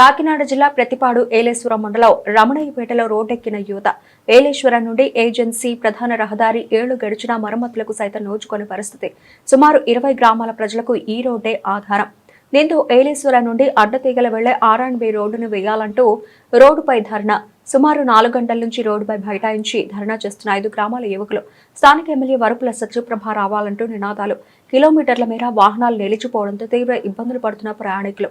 కాకినాడ జిల్లా ప్రతిపాడు ఏలేశ్వరం మండలం రమణయ్యపేటలో రోడ్డెక్కిన యువత ఏలేశ్వరం నుండి ఏజెన్సీ ప్రధాన రహదారి ఏళ్ళు గడిచిన మరమ్మతులకు సైతం నోచుకొని పరిస్థితి. సుమారు ఇరవై గ్రామాల ప్రజలకు ఈ రోడ్డే ఆధారం. దీంతో ఏలేశ్వరం నుండి అడ్డతీగల వెళ్ళే ఆర్ఆండ్బి రోడ్డును వేయాలంటూ రోడ్డుపై ధర్నా. సుమారు నాలుగు గంటల నుంచి రోడ్డుపై బైఠాయించి ధర్నా చేస్తున్న ఐదు గ్రామాల యువకులు స్థానిక ఎమ్మెల్యే వరపుల సత్యప్రభ రావాలంటూ నినాదాలు. కిలోమీటర్ల మేర వాహనాలు నిలిచిపోవడంతో తీవ్ర ఇబ్బందులు పడుతున్న ప్రయాణికులు.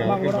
మాత్రం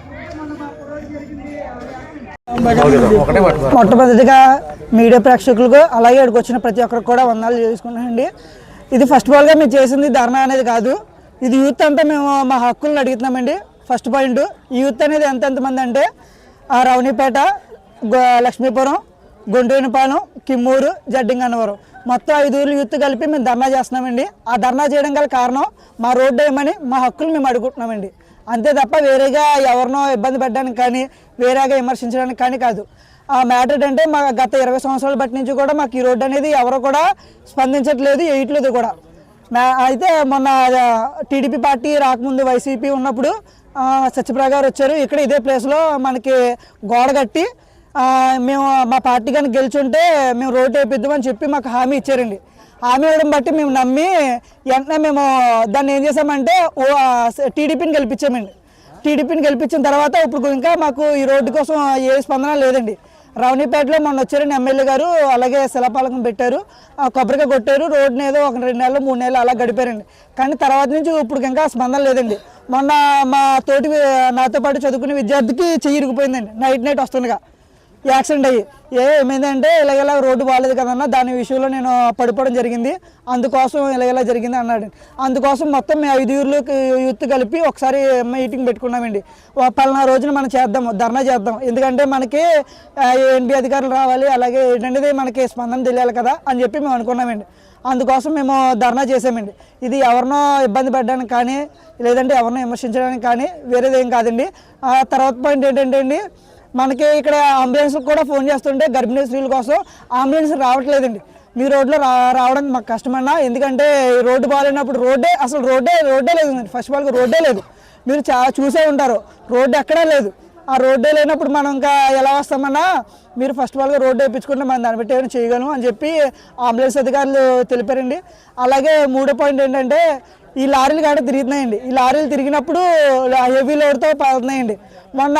మొట్టమొదటిగా మీడియా ప్రేక్షకులకు అలాగే ఇక్కడికి వచ్చిన ప్రతి ఒక్కరికి కూడా వందనాలు చేసుకున్నానండి ఇది ఫస్ట్ ఆఫ్ ఆల్గా మేము చేసింది ధర్నా అనేది కాదు. ఇది యూత్ అంతా మేము మా హక్కులను అడుగుతున్నామండి. ఫస్ట్ పాయింట్ యూత్ అనేది ఎంతెంతమంది అంటే ఆ రవణిపేట గో- లక్ష్మీపురం గుంటూరుపాలెం కిమ్మూరు జడ్డింగ్ అన్నవరం మొత్తం ఐదు ఊర్లు యూత్ కలిపి మేము ధర్నా చేస్తున్నామండి. ఆ ధర్నా చేయడం గల కారణం మా రోడ్డు వేయమని మా హక్కులు మేము అడుగుతున్నామండి. అంతే తప్ప వేరేగా ఎవరినో ఇబ్బంది పెట్టడానికి కానీ వేరేగా విమర్శించడానికి కానీ కాదు. ఆ మ్యాటర్ ఏంటంటే మా గత ఇరవై సంవత్సరాల బట్టి నుంచి కూడా మాకు ఈ రోడ్డు అనేది ఎవరు కూడా స్పందించట్లేదు వేయట్లేదు కూడా. అయితే మొన్న టీడీపీ పార్టీ రాకముందు వైసీపీ ఉన్నప్పుడు ఆ, సత్యప్రభ గారు వచ్చారు. ఇక్కడ ఇదే ప్లేస్లో మనకి గోడ కట్టి మేము మా పార్టీ కానీ గెలిచుంటే మేము రోడ్డు వేపిద్దామని చెప్పి మాకు హామీ ఇచ్చారండి. హామీ ఇవ్వడం బట్టి మేము నమ్మి వెంటనే మేము దాన్ని ఏం చేసామంటే ఓ టీడీపీని గెలిపించామండి. టీడీపీని గెలిపించిన తర్వాత ఇప్పుడు ఇంకా మాకు ఈ రోడ్డు కోసం ఏ స్పందన లేదండి. రవణిపేటలో మొన్న వచ్చారండి ఎమ్మెల్యే గారు అలాగే శిలాపాలకం పెట్టారు కొబ్బరికాయ కొట్టారు రోడ్ని ఏదో ఒక రెండు నెలలు మూడు నెలలు అలా గడిపారండి. కానీ తర్వాత నుంచి ఇప్పుడు ఇంకా స్పందన లేదండి. మొన్న మా తోటి నాతో పాటు చదువుకునే విద్యార్థికి చెయ్యి ఇరిగిపోయిందండి. నైట్ నైట్ వస్తుండగా. యాక్సిడెంట్ అయ్యి. ఏ ఏమైందంటే ఇలా ఇలా రోడ్డు బాగాలేదు కదన్న దాని విషయంలో నేను పడిపోవడం జరిగింది. అందుకోసం ఇలాగెలా ఇలా జరిగింది అన్నాడు. అందుకోసం మొత్తం మేము ఐదు యూత్ కలిపి ఒకసారి మీటింగ్ పెట్టుకున్నామండి. ఓ పలానా రోజున మనం చేద్దాం ధర్నా చేద్దాం. ఎందుకంటే మనకి ఎన్బి అధికారులు రావాలి అలాగే ఏంటంటే మనకి స్పందన తెలియాలి కదా అని చెప్పి మేము అనుకున్నామండి. అందుకోసం మేము ధర్నా చేసామండి ఇది ఎవరినో ఇబ్బంది పెట్టడానికి కానీ లేదంటే ఎవరినో విమర్శించడానికి కానీ వేరేది ఏం కాదండి. ఆ తర్వాత పాయింట్ ఏంటంటే అండి మనకి ఇక్కడ అంబులెన్స్ కూడా ఫోన్ చేస్తుంటే గర్భిణీ స్త్రీల కోసం అంబులెన్స్ రావట్లేదండి. మీ రోడ్లో రా రావడం మాకు కష్టమన్నా ఎందుకంటే రోడ్డు బాగాలేనప్పుడు రోడ్డే అసలు రోడ్డే రోడ్డే లేదు ఫస్ట్ ఆఫ్ ఆల్ రోడ్డే లేదు. మీరు చా చూసే ఉంటారు. రోడ్డు ఎక్కడా లేదు. ఆ రోడ్డే లేనప్పుడు మనం ఇంకా ఎలా వస్తామన్నా? మీరు ఫస్ట్ ఆఫ్ ఆల్గా రోడ్డు వేయించుకుంటే మనం దాన్ని బట్టి ఏమైనా చేయగలం అని చెప్పి అంబులెన్స్ అధికారులు తెలిపారండి. అలాగే మూడో పాయింట్ ఏంటంటే ఈ లారీలు కాడ తిరుగుతున్నాయండి. ఈ లారీలు తిరిగినప్పుడు హెవీ లోడ్తో పడుతున్నాయండి మొన్న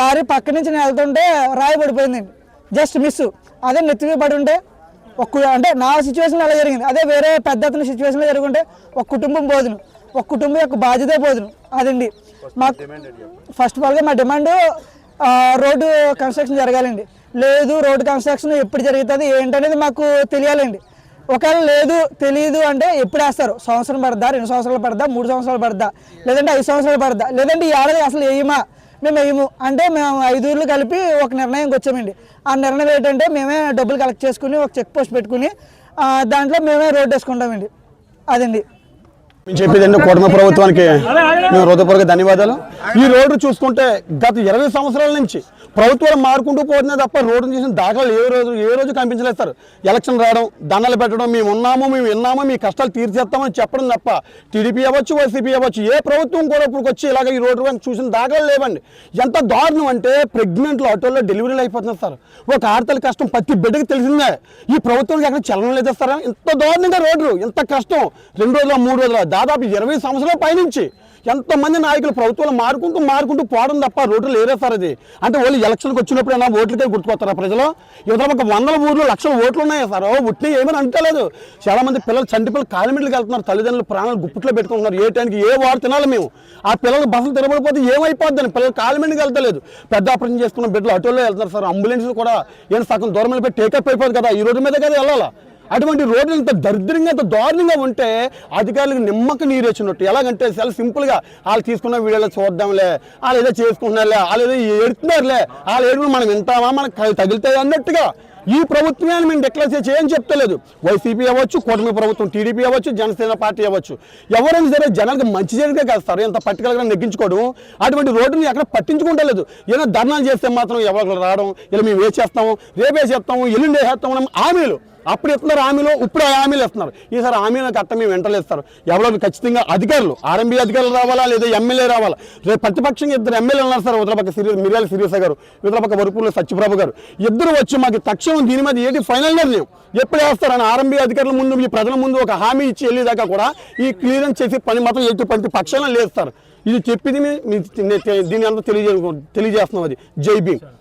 లారీ పక్క నుంచి నేను వెళ్తుంటే రాయి పడిపోయిందండి. జస్ట్ మిస్ అదే నెత్తిమీ పడి ఉంటే ఒక అంటే నా సిచ్యువేషన్ అలా జరిగింది. అదే వేరే పెద్ద అతని సిచ్యువేషన్లో జరుగుంటే ఒక కుటుంబం బోధను. ఒక కుటుంబం యొక్క బాధ్యత బోధను. అదండి. మాకు ఫస్ట్ ఆఫ్ ఆల్గా మా డిమాండ్ రోడ్డు కన్స్ట్రక్షన్ జరగాలండి. లేదు రోడ్డు కన్స్ట్రక్షన్ ఎప్పుడు జరుగుతుంది ఏంటనేది మాకు తెలియాలండి. ఒకవేళ లేదు తెలియదు అంటే ఎప్పుడు వేస్తారు? సంవత్సరం పడదా రెండు సంవత్సరాలు పడదా మూడు సంవత్సరాలు పడదా లేదంటే ఐదు సంవత్సరాలు పడదా లేదంటే ఈ ఏడాది అసలు వేయమా? మేము వేయము. అంటే మేము ఐదు ఊర్లు కలిపి ఒక నిర్ణయంకి వచ్చామండి. ఆ నిర్ణయం ఏంటంటే మేమే డబ్బులు కలెక్ట్ చేసుకుని ఒక చెక్ పోస్ట్ పెట్టుకుని దాంట్లో మేమే రోడ్డు వేసుకుంటామండి. అదండి. మేము చెప్పేదండి కూటమి ప్రభుత్వానికి మేము హృదయపూర్వక ధన్యవాదాలు. ఈ రోడ్డు చూసుకుంటే గత ఇరవై సంవత్సరాల నుంచి ప్రభుత్వాలు మారుకుంటూ పోతున్నాయి తప్ప రోడ్డు చేసిన దాఖలు ఏ రోజు ఏ రోజు కనిపించలేదు సార్. ఎలక్షన్ రావడం దండలు పెట్టడం మేము ఉన్నాము మేము విన్నాము మీ కష్టాలు తీర్చేస్తామని చెప్పడం తప్ప టీడీపీ అవ్వచ్చు వైసీపీ అవ్వచ్చు ఏ ప్రభుత్వం కూడా ఇప్పుడు వచ్చి ఇలాగ ఈ రోడ్డు వైపు చూసిన దాఖలు లేవండి. ఎంత దారుణం అంటే ప్రెగ్నెంట్లు ఆటోలో డెలివరీలు అయిపోతున్నారు సార్. ఒక ఆడతల కష్టం ప్రతి బిడ్డకి తెలిసిందే. ఈ ప్రభుత్వానికి ఎక్కడ చలనం లేదా సార్. ఇంత దారుణంగా రోడ్డు ఇంత కష్టం. రెండు రోజుల మూడు రోజుల దాదాపు ఇరవై సంవత్సరాల పైనుంచి ఎంతమంది నాయకులు ప్రభుత్వాలు మారుకుంటూ మారుకుంటూ పోవడం తప్ప రోడ్లు లేరే సార్ అది. అంటే వాళ్ళు ఎలక్షన్కి వచ్చినప్పుడు ఏమైనా ఓట్లకే గుర్తుకొస్తారా ప్రజలు? ఇవతల ఒక వందల ఊర్లు లక్షల ఓట్లు ఉన్నాయా సార్? ఉట్టి ఏమని అంటలేదు. చాలామంది పిల్లలు చంటి పిల్లలు కాలిమెంట్లకు వెళ్తున్నారు తల్లిదండ్రులు ప్రాణాలు గుప్పట్లో పెట్టుకుంటున్నారు. ఏ టైంకి ఏ వాడు తినాలి మేము? ఆ పిల్లలు బస్సులు తిరగబడిపోతే ఏమైపోద్దని? పిల్లలు కాలిమెంట్కి వెళ్తలేదు. పెద్ద ఆపరేషన్ చేసుకున్న బిడ్డలు ఆటోలో వెళ్తున్నారు సార్. అంబులెన్స్ కూడా ఏం సగం దూరం వెళ్ళిపోయి టేకప్ అయిపోతుంది కదా. ఈ రోడ్డు మీద కదా వెళ్ళాలా? అటువంటి రోడ్లు ఇంత దరిద్రంగా ఇంత దారుణంగా ఉంటే అధికారులకు నిమ్మక నీరు వచ్చినట్టు ఎలాగంటే చాలా సింపుల్గా వాళ్ళు తీసుకున్న వీడియోలో చూద్దాంలే వాళ్ళు ఏదో చేసుకుంటున్నారులే వాళ్ళు ఏదో ఏడుతున్నారులే వాళ్ళు ఏడుపు మనం వింటామా మనకు తగులుతాయి అన్నట్టుగా ఈ ప్రభుత్వాన్ని మేము డిక్లేర్ చేసి ఏం చెప్తలేదు. వైసీపీ అవ్వచ్చు కూటమి ప్రభుత్వం టీడీపీ అవ్వచ్చు జనసేన పార్టీ అవ్వచ్చు. ఎవరైనా సరే జనాలకు మంచి జరిగే కాదు ఎంత పట్టుకలుగా నెగ్గించుకోవడం అటువంటి రోడ్డుని ఎక్కడ పట్టించుకుంటలేదు ఏదో ధర్నాలు చేస్తే మాత్రం ఎవరు రావడం ఇలా మేము వేసేస్తాము రేపేసేస్తాము ఎల్లుండి వేసేస్తాము హామీలు. అప్పుడు ఇస్తున్నారు హామీలు ఇప్పుడు ఆ హామీలు ఇస్తున్నారు ఈసారి హామీలు కట్ట మేము వెంటలేస్తారు. ఎవరో ఖచ్చితంగా అధికారులు ఆర్ఎంబీ అధికారులు రావాలా లేదా ఎమ్మెల్యే రావాలా? రేపు ప్రతిపక్షంగా ఇద్దరు ఎమ్మెల్యే ఉన్నారు సార్ ఉత్తరపక్క సిరి మిర్యాల సిరీస గారు ఉత్తరపక్క వరపూర్లో సత్యప్రభు గారు. ఇద్దరు వచ్చి మాకు తక్షణం దీని మీద ఏది ఫైనల్ నిర్ణయం ఎప్పుడు వేస్తారని ఆర్ఎంబీ అధికారుల ముందు ఈ ప్రజల ముందు ఒక హామీ ఇచ్చి వెళ్ళేదాకా కూడా ఈ క్లియరెన్స్ చేసి పని మాత్రం ఎటు ప్రతి పక్షాలను లేదు సార్ ఇది చెప్పింది దీని అంతా తెలియజే తెలియజేస్తున్నాం అది. జై భీమ్.